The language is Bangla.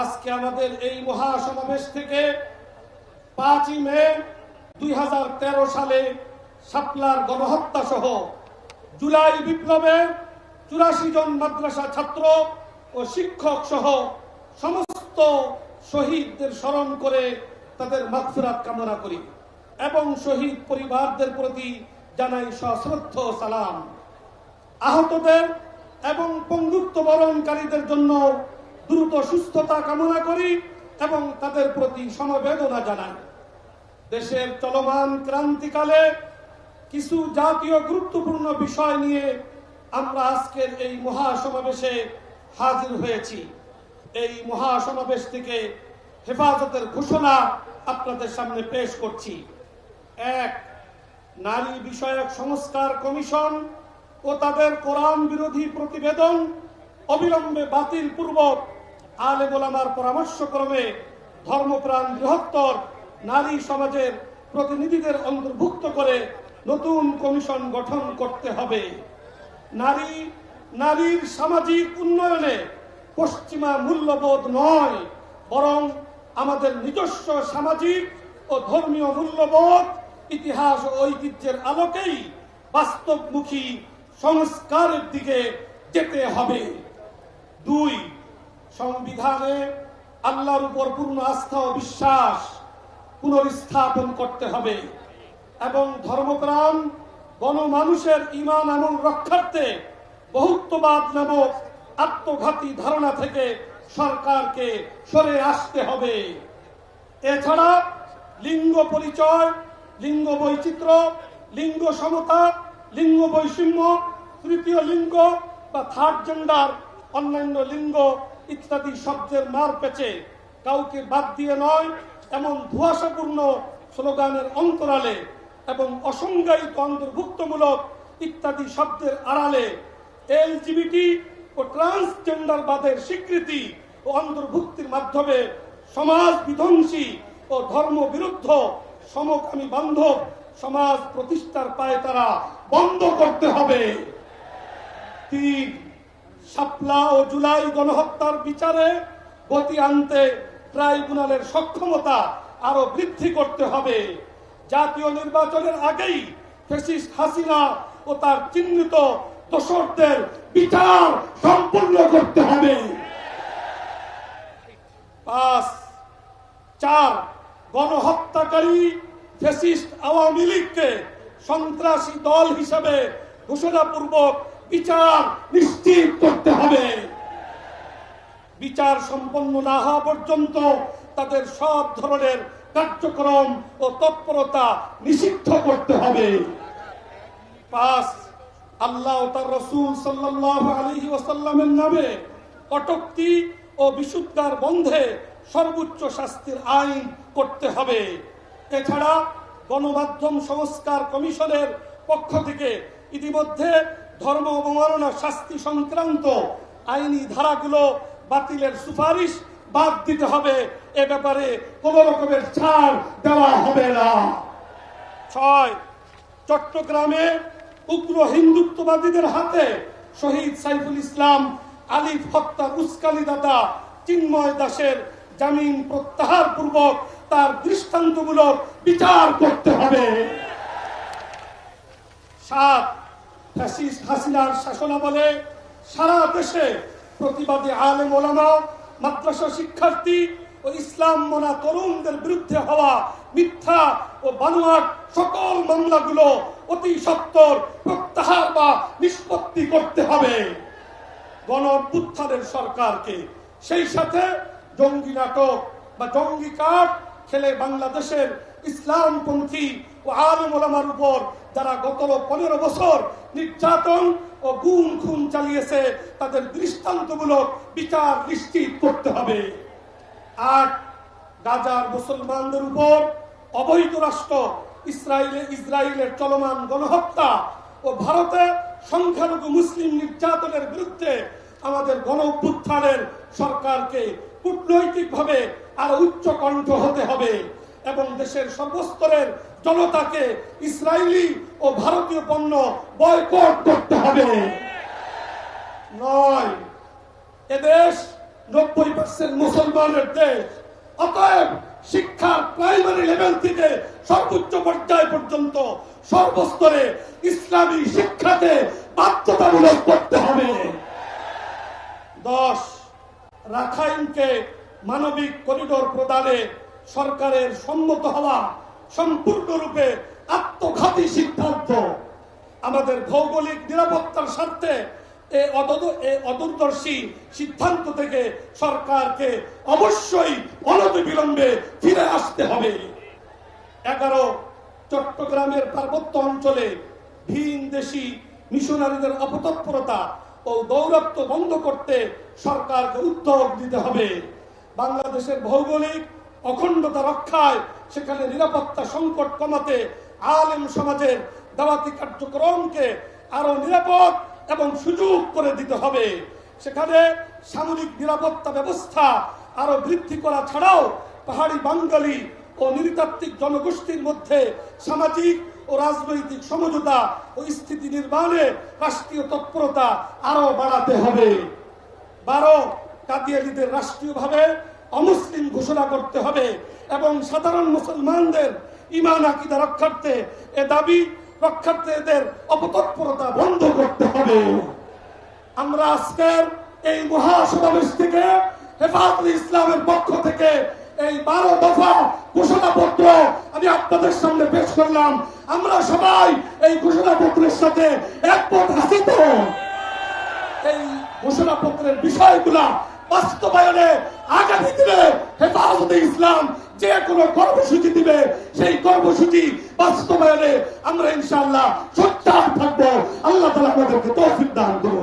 আজকে আমাদের এই মহাসমাবেশ থেকে পাঁচই মে দুই হাজার তেরো সালে শাপলার গণহত্যা সহ জুলাই বিপ্লবে চুরাশি জন মাদ্রাসা ছাত্র ও শিক্ষক সহ সমস্ত শহীদদের স্মরণ করে তাদের মাগফিরাত কামনা করি এবং শহীদ পরিবারদের প্রতি জানাই সশ্রদ্ধ সালাম। আহতদের এবং পঙ্গুত্ব বরণকারীদের জন্য দ্রুত সুস্থতা কামনা করি এবং তাদের প্রতি সমবেদনা জানাই। দেশের চলমান ক্রান্তিকালে কিছু জাতীয় গুরুত্বপূর্ণ বিষয় নিয়ে আমরা আজকের এই মহাসমাবেশে হাজির হয়েছি। এই মহাসমাবেশ থেকে হেফাজতের ঘোষণা আপনাদের সামনে পেশ করছি। এক, নারী বিষয়ক সংস্কার কমিশন ও তাদের কোরআন বিরোধী প্রতিবেদন অবিলম্বে বাতিল পূর্বক আলে গোলামার পরামর্শক্রমে ধর্মপ্রাণ বৃহত্তর নারী সমাজের প্রতিনিধিদের অন্তর্ভুক্ত করে নতুন কমিশন গঠন করতে হবে। নারী, নারীর সামাজিক উন্নয়নে পশ্চিমা মূল্যবোধ নয়, বরং আমাদের নিজস্ব সামাজিক ও ধর্মীয় মূল্যবোধ, ইতিহাস ও ঐতিহ্যের আলোকেই বাস্তবমুখী সংস্কারের দিকে যেতে হবে। দুই সংবিধানে আল্লাহর উপর পূর্ণ আস্থা ও বিশ্বাস পুনরস্থাপন করতে হবে এবং ধর্মপ্রাণ গণমানুষের ইমান আমল রক্ষার্থে বহুত্ববাদ নামক আত্মঘাতী ধারণা থেকে সরকারকে সরে আসতে হবে। এছাড়া লিঙ্গ পরিচয়, লিঙ্গ বৈচিত্র্য, লিঙ্গ সমতা, লিঙ্গ বৈষম্য, তৃতীয় লিঙ্গ বা থার্ড জেন্ডার অন্যান্য লিঙ্গ ইত্যাদি শব্দের মার পেছে কাউকে বাদ দিয়ে নয়, এমন ধোঁয়াশাপূর্ণ স্লোগানের অন্তরালে এবং অসংজ্ঞায়িত অন্তর্ভুক্তমূলক ইত্যাদি শব্দের আড়ালে এলজিবিটি ও ট্রান্সজেন্ডারবাদের স্বীকৃতি ও অন্তর্ভুক্তির মাধ্যমে সমাজ বিধ্বংসী ও ধর্ম বিরুদ্ধ সমকামী বান্ধব সমাজ প্রতিষ্ঠার পায়ে তারা বন্ধ করতে হবে। তিন শাপলা ও জুলাই গণহত্যার বিচারে গতি আনতে ট্রাইব্যুনালের সক্ষমতা আরও বৃদ্ধি করতে হবে। জাতীয় নির্বাচনের আগেই ফেসিস্ট হাসিনা ও তার চিহ্নিত দোষরদের বিচার সম্পূর্ণ করতে হবে। পাঁচ, চার, গণহত্যাকারী ফেসিস্ট আওয়ামী লীগকে সন্ত্রাসী দল হিসাবে ঘোষণাপূর্বক বিচার নিশ্চিত করতে হবে। বিচার সম্পন্ন না হওয়া পর্যন্ত তাদের সব ধরনের কার্যক্রম ও তৎপরতা নিষিদ্ধ করতে হবে। পাঁচ, আল্লাহ তার রসুল সাল্লাহ আলহি ওসাল্লামের নামে কটক্তি ও বিশুদ্ধার বন্ধে সর্বোচ্চ শাস্তির আইন করতে হবে। এছাড়া গণমাধ্যম সংস্কার কমিশনের পক্ষ থেকে ইতিমধ্যে ধর্ম অবমাননা, শাস্তি সংক্রান্ত আইনি ধারাগুলো বাতিলের সুপারিশ বাদ দিতে হবে। এ ব্যাপারে কোন রকমের ছাড় দেওয়া হবে না। ছয়, চট্টগ্রামে উগ্র হিন্দুত্ববাদীদের হাতে শহীদ সাইফুল ইসলাম, আলিফ হত্যার উস্কালিদাতা চিন্ময় দাসের জামিন প্রত্যাহার পূর্বক তার দৃষ্টান্তমূলক বিচার করতে হবে। সাত ফ্যাসিস্ট হাসিনার শাসনামলে সারা দেশে প্রতিবাদী আলেম ওলামা, মাদ্রাসা শিক্ষার্থী ও ইসলাম মনা তরুণদের বিরুদ্ধে হওয়া মিথ্যা ও বানোয়াট সকল মামলাগুলো অতি সত্তর প্রত্যাহার বা নিষ্পত্তি করতে হবে। গণ অভ্যুত্থানের সরকারকে সেই সাথে জঙ্গি নাটক বা জঙ্গি কাঠ খেলে বাংলাদেশের ইসলামপন্থী ও উপর যারা গত পনেরো বছর নির্যাতন ও গুম খুন চালিয়েছে, তাদের দৃষ্টান্তমূলক বিচার নিশ্চিত করতে হবে। আট, গাজার মুসলমানদের উপর অবৈধ রাষ্ট্র ইসরায়েলে ইসরায়েলের চলমান গণহত্যা ও ভারতে সংখ্যালঘু মুসলিম নির্যাতনের বিরুদ্ধে আমাদের গণ অভ্যুত্থানের সরকারকে কূটনৈতিকভাবে আরও উচ্চ কণ্ঠ হতে হবে এবং দেশের সর্বস্তরের জনতাকে ইসরায়েলি ও ভারতীয় পণ্য বয়কট করতে হবে। নয়, এদেশ নব্বই পার্সেন্ট মুসলমানের দেশ। অতএব শিক্ষার প্রাইমারি লেভেল থেকে সর্বোচ্চ পর্যায় পর্যন্ত সর্বস্তরে ইসলামী শিক্ষাকে বাধ্যতামূলক করতে হবে। দশ, রাখাইনকে মানবিক করিডোর প্রদানে সরকারের সম্মত হওয়া। সম্পূর্ণরূপে আত্মঘাতী সিদ্ধান্ত। আমাদের ভৌগোলিক নিরাপত্তার স্বার্থে এই অদূরদর্শী সিদ্ধান্ত থেকে সরকারকে অবশ্যই অনতিবিলম্বে ফিরে আসতে হবে। এগারো, চট্টগ্রামের পার্বত্য অঞ্চলে ভিন দেশি মিশনারিদের অপতৎপরতা ও দৌরত্ব বন্ধ করতে সরকারকে উদ্যোগ দিতে হবে। বাংলাদেশের ভৌগোলিক অখণ্ডতা রক্ষায় সেখানে নিরাপত্তা সংকট কমাতে আলেম সমাজের দাওয়াতি কার্যক্রমকে আরও নিরাপদ এবং সুযোগ করে দিতে হবে। সেখানে সামরিক নিরাপত্তা ব্যবস্থা আরও বৃদ্ধি করা ছাড়াও পাহাড়ি বাঙালি ও নৃতাত্ত্বিক জনগোষ্ঠীর মধ্যে সামাজিক ও রাজনৈতিক সমঝোতা ও স্থিতি নির্মাণে রাষ্ট্রীয় তৎপরতা আরও বাড়াতে হবে। বারো কাদিয়ালিদের রাষ্ট্রীয়ভাবে অমুসলিম ঘোষণা করতে হবে এবং সাধারণ মুসলমানদের ইমান আকিদা রক্ষার্থে এ দাবি রক্ষার্থে এদের অপতৎপরতা বন্ধ করতে হবে। আমরা আজকের এই মহাসমাবেশ থেকে হেফাজত ইসলামের পক্ষ থেকে এই বারো দফা ঘোষণাপত্র আমি আপনাদের সামনে পেশ করলাম। আমরা সবাই এই ঘোষণাপত্রের সাথে একমত আছি তো এই ঘোষণাপত্রের বিষয়গুলা বাস্তবায়নে আগামী দিনে হেফাজতে ইসলাম যে কোনো কর্মসূচি দিবে, সেই কর্মসূচি বাস্তবায়নে আমরা ইনশাআল্লাহ সোচ্চার থাকব। আল্লাহ তালা আমাদেরকে তৌফিক দান করুন